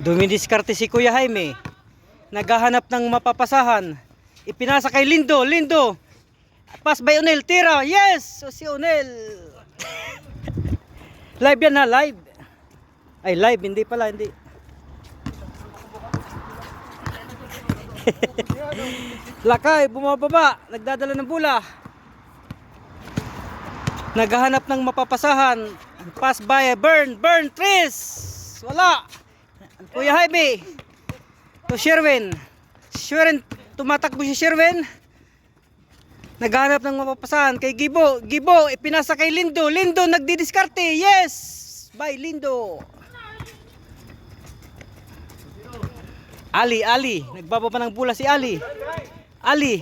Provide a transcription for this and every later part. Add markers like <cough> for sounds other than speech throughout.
Dumidiskarte si Kuya Jaime. Naghahanap ng mapapasahan. Ipinasa kay Lindo. Lindo. Pass by Onel. Tira. Yes! O si Onel. <laughs> live yan ha. Live. Ay live. Hindi pala. Hindi. <laughs> Lakay. Bumababa. Nagdadala ng bula. Naghahanap ng mapapasahan. Pass by. Burn. Burn. Tris. Wala. Kuya Jaime. To Sherwin. Sherwin. Tumatakbo si Sherwin. Naghanap ng mapapasahan kay Gibo. Gibo. Ipinasa kay Lindo. Lindo nagdidiskarte. Yes. By Lindo. Ali. Ali. Nagbababa ng bula si Ali. Ali.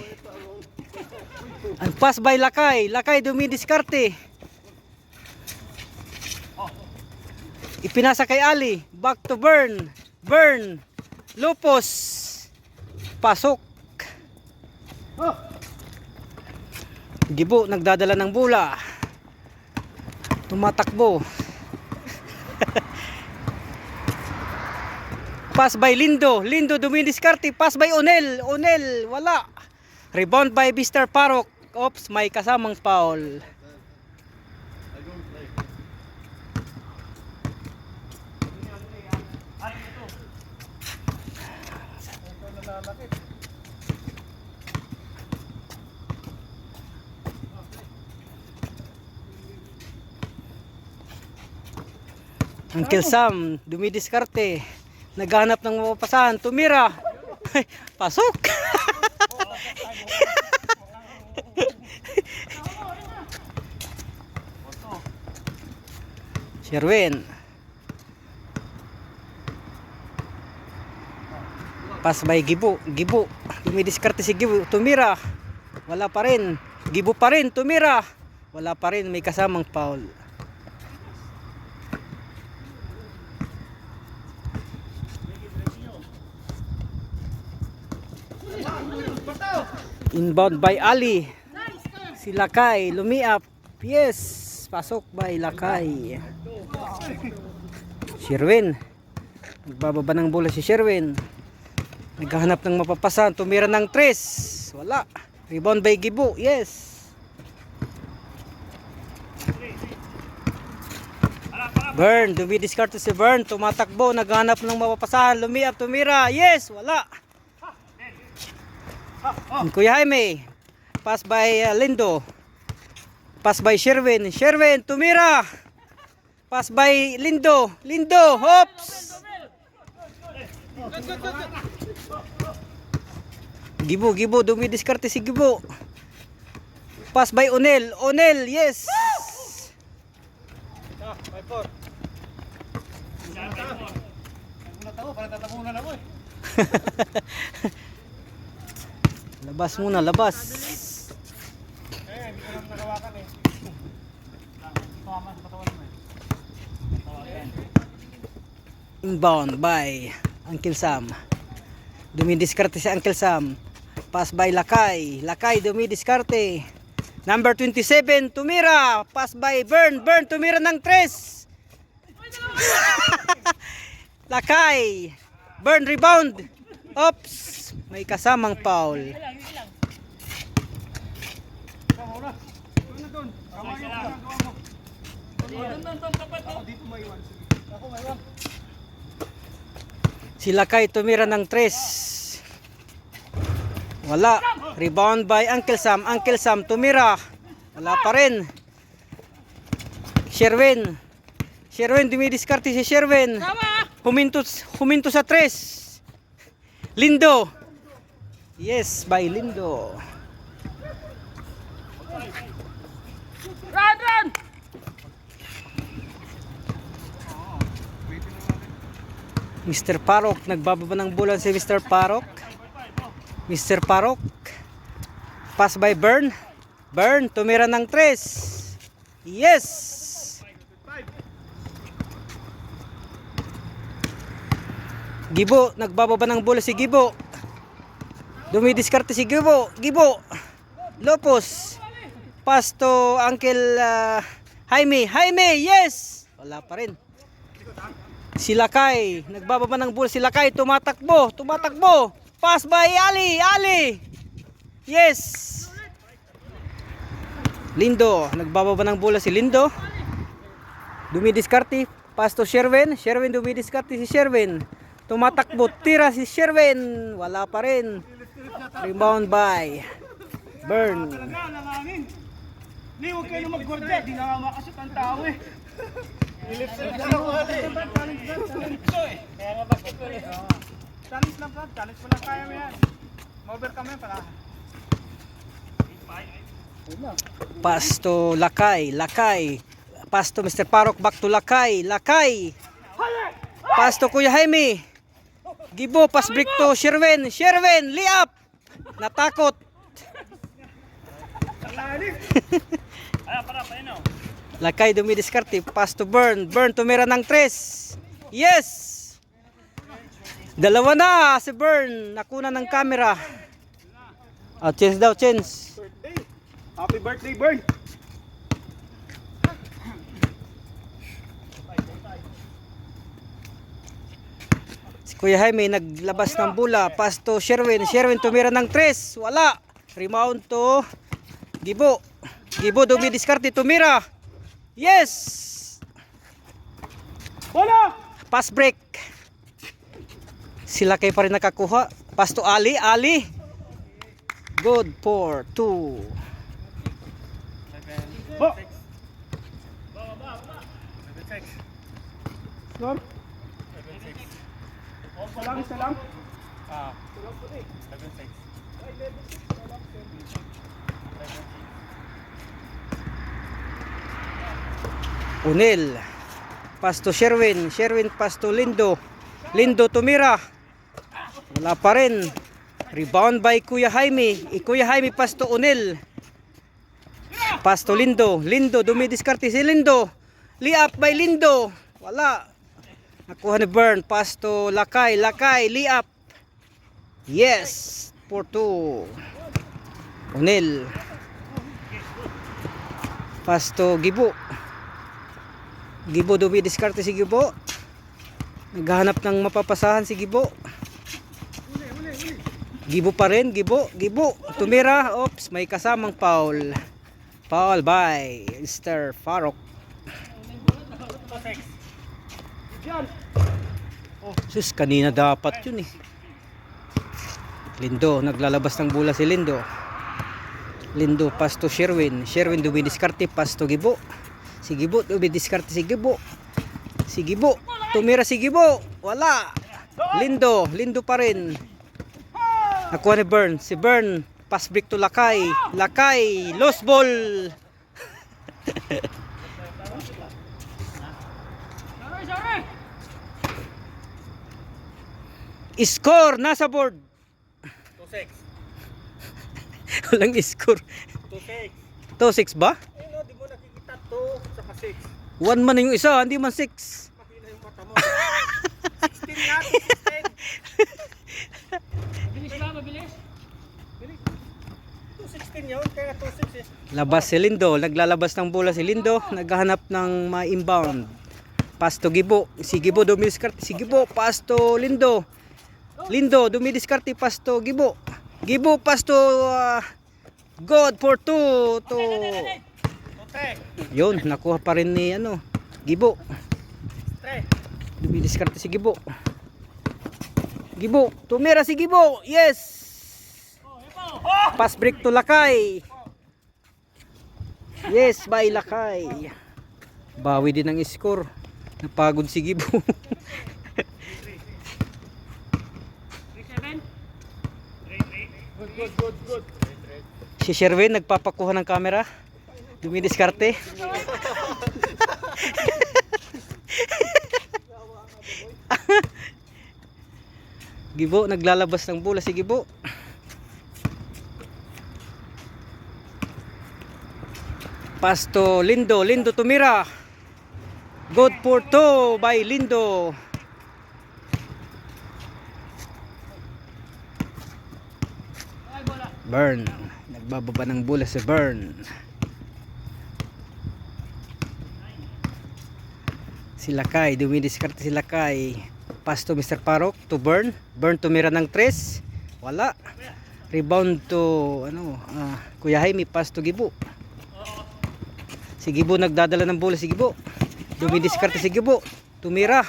Ang pass by Lakay. Lakay dumidiskarte. Ipinasa kay Ali. Back to Burn. Burn. Lupos. Pasok. Gibo, nagdadala ng bula. Tumatakbo. <laughs> Pass by Lindo. Lindo dumidiskarte. Pass by Onel. Onel, wala. Rebound by Mr. Parok. Oops, may kasamang foul. Uncle Sam, dumidiskarte. Naghanap ng mapapasahan. Tumira. Pasok. <laughs> Sherwin. Pass by Gibo. Gibo. Dumidiskarte si Gibo. Tumira. Wala pa rin. Gibo pa rin. Tumira. Wala pa rin. May kasamang foul. Inbound by Ali. Si Lakay, lumiap. Yes, pasok by Lakay. Sherwin. Nagbababa ng bola si Sherwin. Naghahanap ng mapapasan. Tumira ng tres. Wala. Rebound by Gibo. Yes. Burn. Dumidiscard si Burn. Tumatakbo. Naghahanap ng mapapasahan. Lumiap. Tumira. Yes. Wala. Kuya Jaime. Pass by uh, Lindo. Pass by Sherwin. Sherwin, tumira. Pass by Lindo. Lindo, hops. Gibo, Gibo, dumidiskarte si Gibo. Pass by Onel. Onel, yes. <laughs> Labas muna, labas. Inbound by Uncle Sam. Dumidiskarte si Uncle Sam. Pass by Lakay. Lakay dumidiskarte. Number 27, tumira. Pass by Burn. Burn, tumira ng tres. <laughs> Lakay. Burn, rebound. Oops. May kasamang foul. Si Lakay tumira ng tres. Wala. Rebound by Uncle Sam. Uncle Sam tumira. Wala pa rin. Sherwin. Sherwin, dumidiskarte si Sherwin. Huminto, huminto sa tres. Lindo. Yes, by Lindo. Run, run! Mr. Parok, nagbababa ng bulan si Mr. Parok. Mr. Parok. Pass by Burn. Burn, tumira ng tres. Yes! Gibo, nagbababa ng bola si Gibo. Dumidiskarte si Gibo. Gibo. Lopos. Pass to Uncle ah, Jaime. Jaime, yes! Wala pa rin. Si Lakay, nagbababa ng bola si Lakay, tumatakbo, tumatakbo. Pass by Ali, Ali. Yes. Lindo, nagbababa ng bola si Lindo. Dumidiskarte, pass to Sherwin. Sherwin dumidiskarte si Sherwin. Tumatakbo, tira si Sherwin. Wala pa rin. Rebound by Burn. Hindi, huwag kayo na mag-gorda. Di na nga makasip ang tao eh. Kaya nga basketball eh. Challenge lang Brad, challenge mo lang kaya mo yan. Ma-overcome yan pala. Pass to Lakay, Lakay. Pass to Mr. Parok, back to Lakay, Lakay. Pass to Kuya Jaime. Gibo, pass break to Sherwin, Sherwin, liap. Natakot. Lakay dumidiskarte, pass to Burn, Burn tumira ng tres. Yes! Dalawa na si Burn, nakuna ng camera. Ah, chance daw, chance. Birthday. Happy birthday, Burn. Si Kuya Jaime naglabas ng bula. Pass to Sherwin. Sherwin tumira ng tres. Wala. Rebound to Gibo. Gibo dumidiskarte. Tumira. Yes! Bola! Pass break. Sila kay pa rin nakakuha. Pass to Ali. Ali. Good for two. Bo! Norm? Isa lang, isa lang. Ah. Unil. Pass to Sherwin. Sherwin pass to Lindo. Lindo tumira. Wala pa rin. Rebound by Kuya Jaime. I Kuya Jaime pass to Unil. Pass to Lindo. Lindo dumidiskarte si Lindo. Liap by Lindo. Wala. Nakuha ni Burn. Pass to Lakay. Lakay. Liap. Yes. 4-2. Unil. Pass to Gibo. Gibo dumidiskarte si Gibo. Naghahanap ng mapapasahan si Gibo. Gibo pa rin, Gibo, Gibo. Tumira, oops, may kasamang foul. Foul by Mr. Farok. Sus, kanina dapat yun eh. Lindo, naglalabas ng bola si Lindo. Lindo, pass to Sherwin. Sherwin dumidiskarte, pass to Gibo. Si Gibo, dumidiskarte si Gibo. Si Gibo, tumira si Gibo. Wala. Lindo, Lindo pa rin. Nakuha ni Burn. Si Burn, pass break to Lakay. Lakay, lost ball. <laughs> Score, nasa board. 2-6. Walang score. 2-6. 2-6 ba? Eh no, di mo nakikita 2 saka 6. 1 man yung isa, hindi man 6. Mahina yung mata mo. 16 nga, 16. Mabilis ba, mabilis? Bilis. 216 yun, kaya 26 eh. Labas si Lindo, naglalabas ng bola si Lindo, naghahanap ng ma-inbound. Pass to Gibo, si Gibo dumidiskarte, si Gibo, pass to Lindo. Lindo dumidiskarte, pass to Gibo. Gibo, pass to uh, God for two to... 2-3. Yun, nakuha pa rin ni ano, Gibo. 3. Dumidiskarte si Gibo. Gibo, tumira si Gibo, yes! Pass break to Lakay. Yes, by Lakay. Bawi din ang score. Napagod si Gibo. 3-7. Good, good, good, good. si Sherwin nagpapakuha ng camera. Dumidiskarte. Gibo, naglalabas ng bola si Gibo. Pasto Lindo, Lindo tumira. Good for two by Lindo. Burn. Nagbababa ng bola si Burn. Si Lakay, dumidiskarte si Lakay. Pass to Mr. Parok to burn. Burn tumira ng tres. Wala. Rebound to ano, ah, Kuya Jaime pass to Gibo. Si Gibo nagdadala ng bola si Gibo. Dumidiskarte si Gibo. Tumira.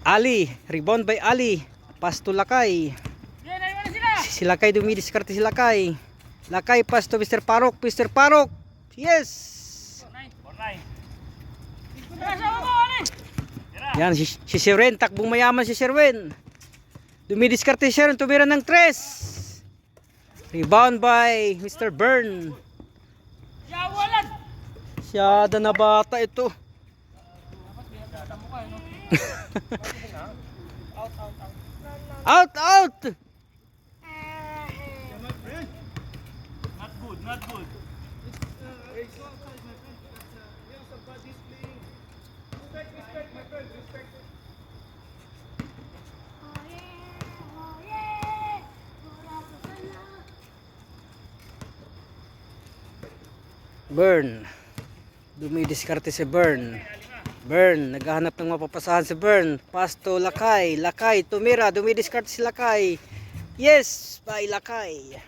Ali, rebound by Ali. Pass to Lakay. Si Lakay dumidiskarte si Lakay. Lakay pass to Mr. Parok. Mr. Parok. Yes. Yan, si, si Sherwin, takbong mayaman si Sherwin. Dumidiskarte si Sherwin, tumira ng tres. Rebound by Mr. Byrne. Siyada na bata ito. out, out! Not good, not good. Burn. Dumidiskarte si Burn. Burn, naghahanap ng mapapasahan si Burn. Pass to Lakay. Lakay, tumira. Dumidiskarte si Lakay. Yes, by Lakay.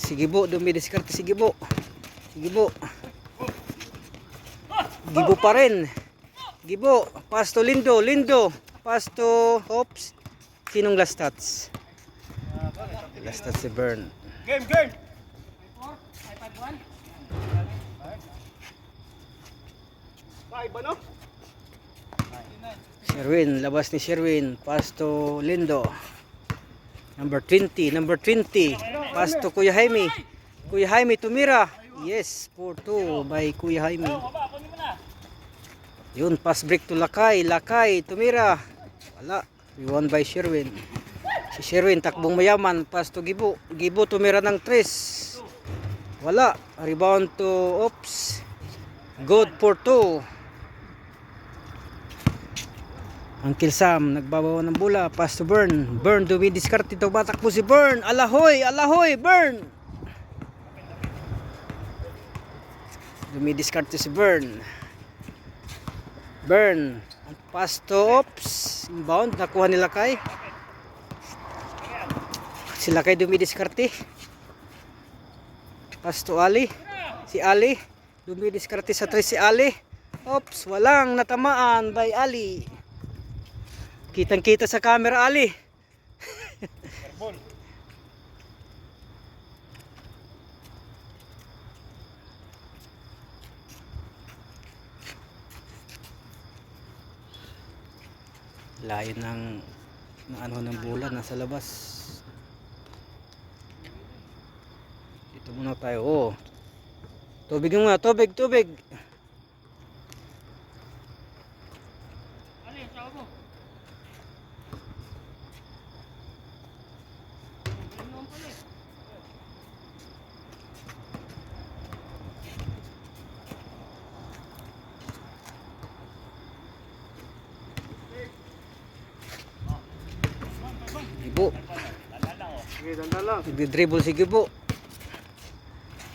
Sige po, dumidiskarte si Gibo. Sige po. Gibo pa rin. Gibo, pass to Lindo. Lindo, pass to, oops. Sinong last stats? Last stats si Burn. Game, game. Five, ano? Sherwin, labas ni Sherwin. Pass to Lindo. Number 20, number 20. Pass to Kuya Jaime. Kuya Jaime tumira. Yes, 4-2 by Kuya Jaime. Yun, pass break to Lakay. Lakay, tumira. Wala. We won by Sherwin. Si Sherwin, takbong mayaman. Pass to Gibo. Gibo tumira ng 3. Wala. Rebound to, oops. Good for 2. Uncle Sam, nagbabawa ng bola. Pass to Burn. Burn, dumidiskarte ito. Batak po si Burn. Alahoy, alahoy, Burn. Dumidiskarte si Burn. Burn. Pass to Ops. Inbound. Nakuha nila kay. Sila kay dumidiskarte. Pass to Ali. Si Ali. Dumidiskarte sa 3 si Ali. Ops. Walang natamaan by Ali. Kitang kita sa camera Ali. Layo ng, ng ano ng bola nasa labas. Dito muna tayo. Oh. Tubig muna, tubig, tubig. Ali, sama mo. Pala eh. Sige, danda lang. Nagdi-dribble si Gibo.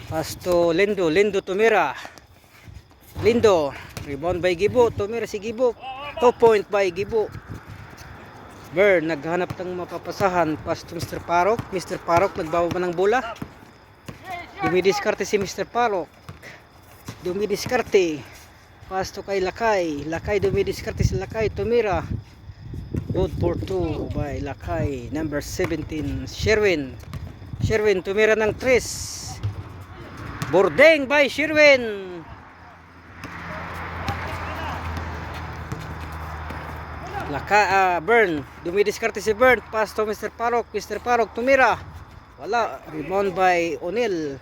Pass to Lindo. Lindo tumira. Lindo. Rebound by Gibo. Tumira si Gibo. Two point by Gibo. Burn. Naghanap ng mapapasahan. Pass to Mr. Parok. Mr. Parok nagbaba ng bola. Dumidiskarte si Mr. Parok. Dumidiskarte. Pass to kay Lakay. Lakay dumidiskarte si Lakay. Tumira. Good for 2 by Lakay. Number 17, Sherwin. Sherwin, tumira ng 3. Bordeng by Sherwin. Laka, ah, Burn. Dumidiskarte si Burn. Pass to Mr. Parok. Mr. Parok, tumira. Wala. Rebound by O'Neil.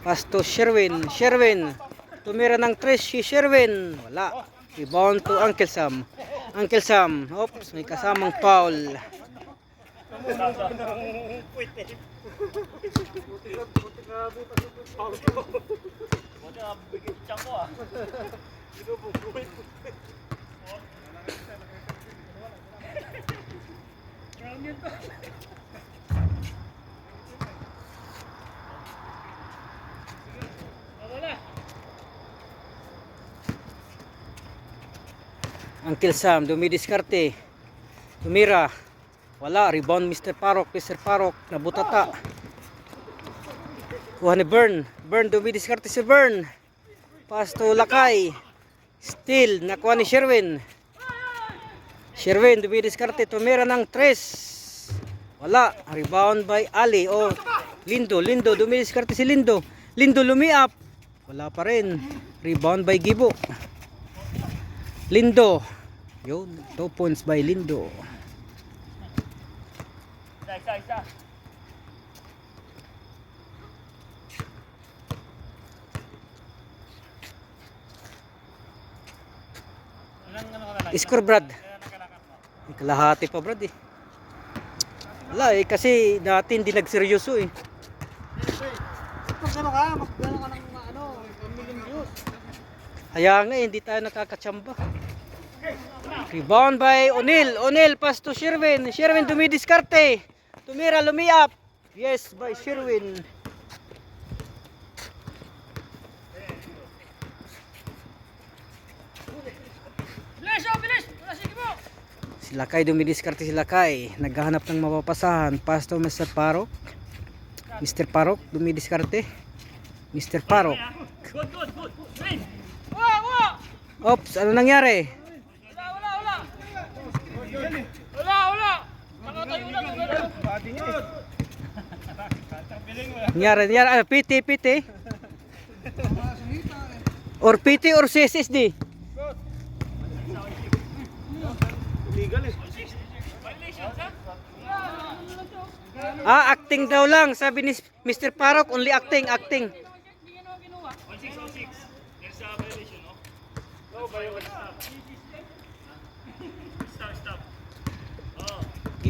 Pass to Sherwin. Sherwin. Tumira ng 3 si Sherwin. Wala. Rebound to Uncle Sam. Uncle Sam. Oops, may kasamang foul. Mamumulog ng puwit eh. Buti na, buti na, buti na, buti na, buti Uncle Sam, dumidiskarte. Tumira. Wala. Rebound Mr. Parok. Mr. Parok. Nabutata. Kuha ni Bern. Bern, dumidiskarte si Bern. Pass to Lakay. Still, nakuha ni Sherwin. Sherwin, dumidiskarte. Tumira ng tres. Wala. Rebound by Ali. O, Lindo. Lindo, dumidiskarte si Lindo. Lindo lumiap. Wala pa rin. Rebound by Gibo. Lindo. Yun, 2 points by Lindo. Isa, isa? Score, Brad. Kalahati pa, Brad eh. Wala eh, kasi dati hindi nagseryoso eh. Pag ano ka, magdala ka ng ano, million views. Kaya nga eh, hindi tayo nakakatsamba. Rebound by O'Neal. O'Neal pass to Sherwin. Sherwin dumidiskarte. Tumira, lumiap. Yes, by Sherwin. Bilis, oh, bilis! Wala sige mo! Si Lakay dumidiskarte si Lakay. Naghahanap ng mapapasahan. Pass to Mr. Parok. Mr. Parok dumidiskarte. Mr. Parok. Good, good, good. Green! Wala, wala! Ops, ano nangyari? Wala, wala, wala! Wala, wala! Nangyari, nangyari. Ah, PT, PT. Or PT or CSSD. Legal eh. Ah, acting daw lang. Sabi ni Mr. Parok, only acting, acting.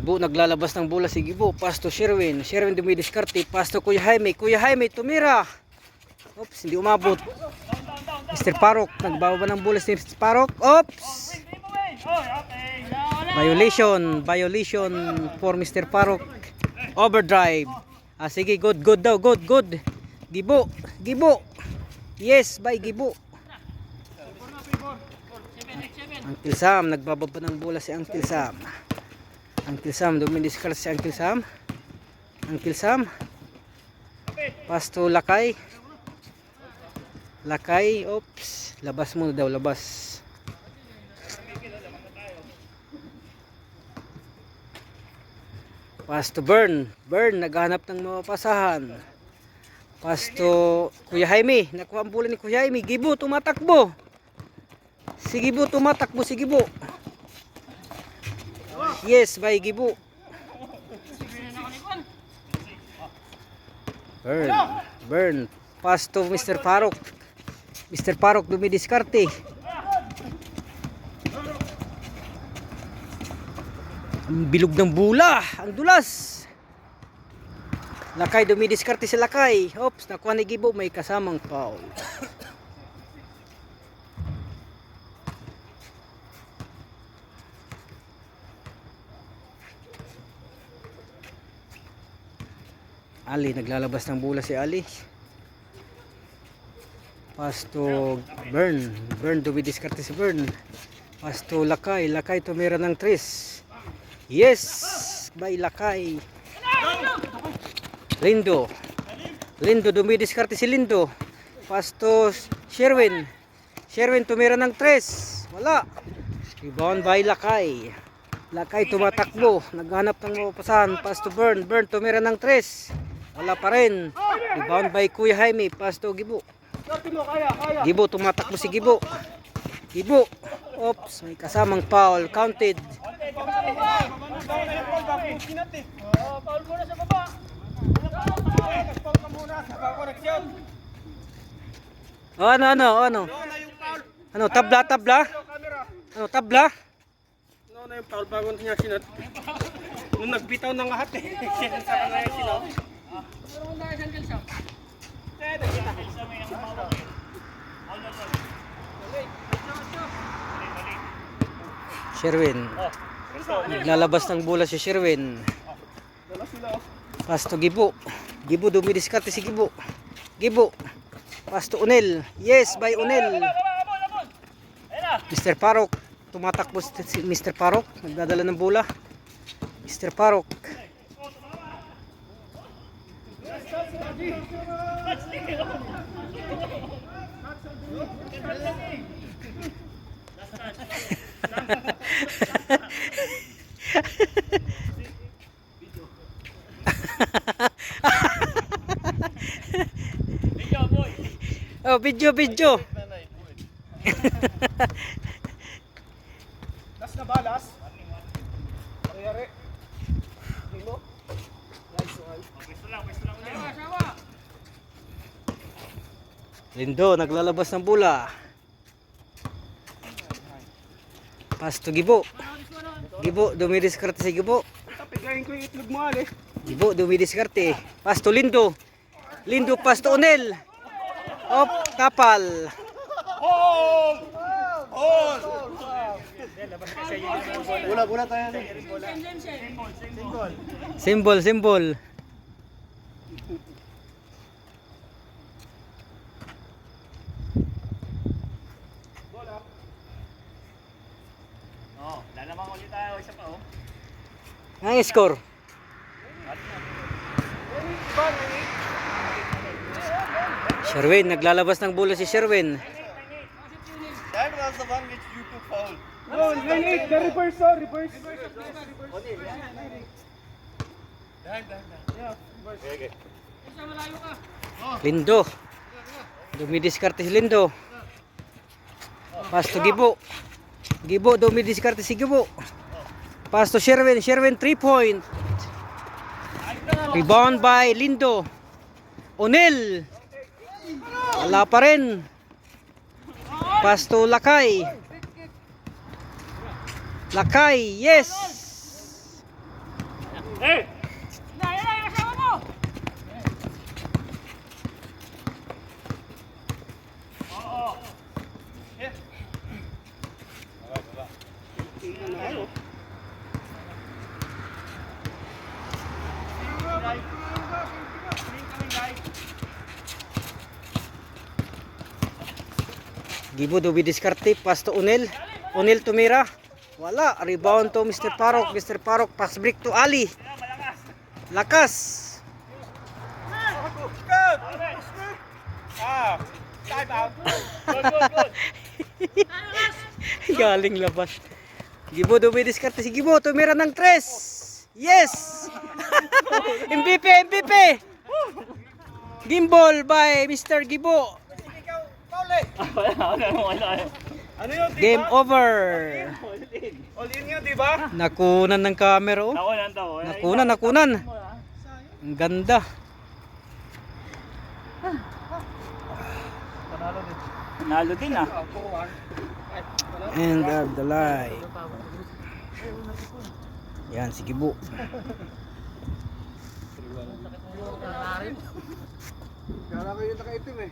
Gibo naglalabas ng bola si Gibo. Pass to Sherwin. Sherwin dumidiskarte. Pass to Kuya Jaime. Kuya Jaime, tumira. Oops, hindi umabot. Mr. Parok, nagbababa ng bola si Mr. Parok. Oops! Violation, violation for Mr. Parok. Overdrive. Ah, sige, good, good daw, good, good. Gibo, Gibo. Yes, by Gibo. Uncle Sam, nagbababa ng bola si Uncle Sam. Uncle Sam, dumidiskart si Uncle Sam. Uncle Sam. Pass to Lakay. Lakay, oops. Labas muna daw, labas. Pass to Burn. Burn, naghahanap ng mapapasahan. Pass to Kuya Jaime. Nakuha ang bola ni Kuya Jaime. Gibo, tumatakbo. Si Gibo, tumatakbo si Gibo. Yes, by Gibo. Burn. Burn. Pass to Mr. Parok. Mr. Parok dumidiskarte. Ang bilog ng bula. Ang dulas. Lakay dumidiskarte si Lakay. Oops, nakuha ni Gibo. May kasamang foul. Ali, naglalabas ng bola si Ali. Pass to Burn. Burn, dumidiskarte si Burn. Pass to Lakay. Lakay tumira ng tres. Yes! By Lakay. Lindo. Lindo, dumidiskarte si Lindo. Pass to Sherwin. Sherwin tumira ng tres. Wala. Rebound by Lakay. Lakay tumatakbo. Naghanap ng mapapasahan. Pass to Burn. Burn tumira ng tres. Wala pa rin. Rebound by Kuya Jaime. Pass to Gibo. Gibo, tumatakbo si Gibo. Gibo. Oops, may kasamang foul. Counted. Foul muna sa baba. Ano, ano, ano? Ano tabla, tabla? Ano, tabla? Ano na yung foul bago niya sinat? Nung nagbitaw ng lahat eh. Siya <laughs> sa yung sinaw. Sherwin. Naglalabas ng bola si Sherwin. Dala sila. Pass to Gibo. Gibo, dumidiskarte si Gibo. Gibo. Pass to Unel. Yes, by Unel. Mr. Parok. tumatakbo si Mr. Parok. Nagdadala ng bola. Mr. Parok. <laughs> Oh, video, video. Last na ba, last? Nangyari. Limo? Nice one. Lindo, naglalabas ng bola. Pass to Gibo. Gibo, dumidiskarte si Gibo. Tapigayin ko yung itlog mo, Ali. Gibo, dumidiskarte. Pass to Lindo. Lindo, pass to Onel. Op, kapal. Bola-bola tayo. Symbol, symbol. Oh, lalaman ulit tayo isa pa oh. Ang score. Sherwin, naglalabas ng bola si Sherwin. That was the one which you took foul. No, 8. The reverse, oh, reverse. Lindo. Dumidiskarte si Lindo. Pass to Gibo. Gibo, dumidiskarte si Gibo. Pass to Sherwin. Sherwin, 3 point. Rebound by Lindo. Onel. Wala pa rin. Pass to Lakay. Lakay, yes. Gibo do diskarte pass to Unel. Unel tumira. Wala. Rebound to Mr. Parok. Mr. Parok pass break to Ali. Lakas. <laughs> Galing labas. Gibo do diskarte si Gibo tumira ng tres. Yes. <laughs> MVP MVP. Gimbal by Mr. Gibo. Ano yun, di Game over. All in yun, di ba? Nakunan ng camera oh. Nakunan daw. eh. Nakunan, nakunan. Ang ganda. Nalo din ah. End of the line. Yan, si Gibo. Kala ko yung nakaitim eh.